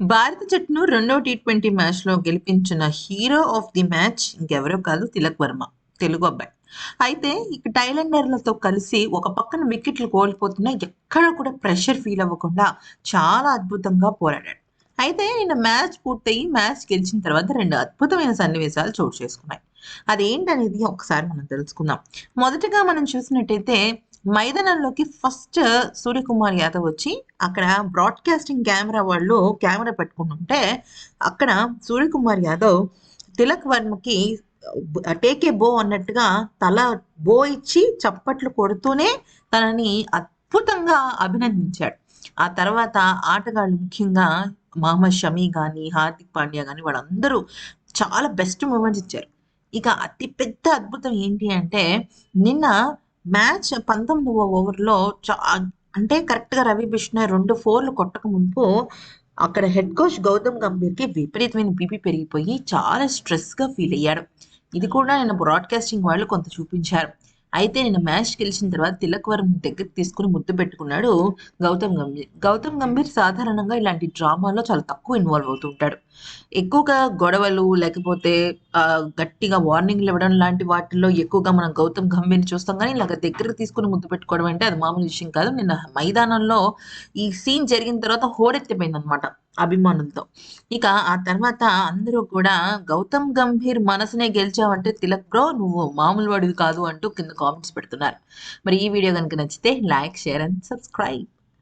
భారత జట్టును రెండో టీ ట్వంటీ మ్యాచ్లో గెలిపించిన హీరో ఆఫ్ ది మ్యాచ్ ఇంకెవరో కాదు తిలక్ వర్మ తెలుగు అబ్బాయి. అయితే ఇక టైలెండర్లతో కలిసి ఒక పక్కన వికెట్లు కోల్పోతున్నా ఎక్కడ కూడా ప్రెషర్ ఫీల్ అవ్వకుండా చాలా అద్భుతంగా పోరాడాడు. అయితే నిన్న మ్యాచ్ పూర్తయి మ్యాచ్ గెలిచిన తర్వాత రెండు అద్భుతమైన సన్నివేశాలు చోటు చేసుకున్నాయి. అదేంటనేది ఒకసారి మనం తెలుసుకుందాం. మొదటగా మనం చూసినట్టయితే మైదానంలోకి ఫస్ట్ సూర్యకుమార్ యాదవ్ వచ్చి అక్కడ బ్రాడ్కాస్టింగ్ కెమెరా వాళ్ళు కెమెరా పెట్టుకుని ఉంటే అక్కడ సూర్యకుమార్ యాదవ్ తిలక్ వర్మకి టేకే బో అన్నట్టుగా తల బో ఇచ్చి చప్పట్లు కొడుతూనే తనని అద్భుతంగా అభినందించాడు. ఆ తర్వాత ఆటగాళ్ళు ముఖ్యంగా మహమ్మద్ షమీ కానీ హార్దిక్ పాండ్యా కానీ వాళ్ళందరూ చాలా బెస్ట్ మూమెంట్స్ ఇచ్చారు. ఇక అతి పెద్ద అద్భుతం ఏంటి అంటే నిన్న మ్యాచ్ పంతొమ్మిదవ ఓవర్లో చా అంటే కరెక్ట్గా రవి బిష్ణోయ్ రెండు ఫోర్లు కొట్టక ముందు అక్కడ హెడ్ కోచ్ గౌతమ్ గంభీర్కి విపరీతమైన బీపీ పెరిగిపోయి చాలా స్ట్రెస్గా ఫీల్ అయ్యాడు. ఇది కూడా నేను బ్రాడ్కాస్టింగ్ వాళ్ళు కొంత చూపించారు. అయితే నేను మ్యాచ్ గెలిచిన తర్వాత తిలక్ వరం దగ్గరికి తీసుకుని ముద్దు పెట్టుకున్నాడు గౌతమ్ గంభీర్ గౌతమ్ గంభీర్ సాధారణంగా ఇలాంటి డ్రామాలో చాలా తక్కువ ఇన్వాల్వ్ అవుతుంటాడు ఎక్కువగా గొడవలు లేకపోతే గట్టిగా వార్నింగ్లు ఇవ్వడం లాంటి వాటిల్లో ఎక్కువగా మనం గౌతమ్ గంభీర్ని చూస్తాం కానీ ఇలాగ దగ్గరికి తీసుకుని ముద్దు పెట్టుకోవడం అంటే అది మామూలు విషయం కాదు. నిన్న మైదానంలో ఈ సీన్ జరిగిన తర్వాత హోరెత్తిపోయింది అనమాట అభిమానులతో. ఇక ఆ తర్వాత అందరూ కూడా గౌతమ్ గంభీర్ మనసునే గెలిచావంటే తిలక్ బ్రో నువ్వు మామూలు వాడివి కాదు అంటూ కింద కామెంట్స్ పెడుతున్నారు. మరి ఈ వీడియో కనుక నచ్చితే లైక్ షేర్ అండ్ సబ్స్క్రైబ్.